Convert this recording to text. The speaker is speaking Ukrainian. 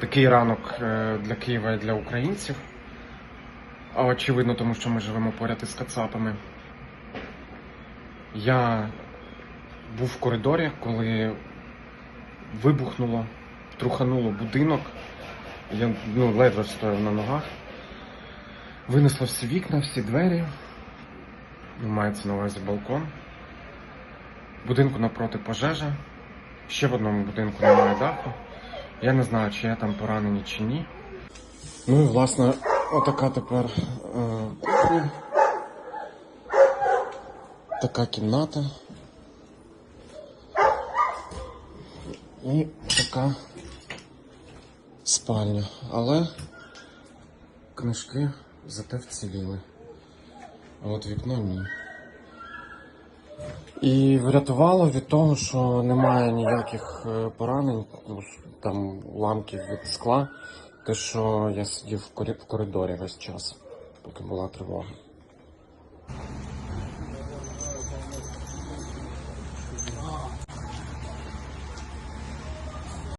важкий ранок е, для Києва і для українців. А очевидно, тому що ми живемо поряд із Кацапами. Я був в коридорі, коли вибухнуло, трухануло будинок. Я ну, ледве стояв на ногах. Винесло всі вікна, всі двері. Ну, мається на увазі балкон. Будинку напроти пожежа. Ще в одному будинку немає даху. Я не знаю, чи я там поранений чи ні. Ну і власне, отака тепер е, кухня. Така кімната. І така спальня. Але книжки зате вціліли. А от вікно ні. І врятувало від того, що немає ніяких е, поранень, там уламків від скла, те, що я сидів в коридорі весь час, поки була тривога.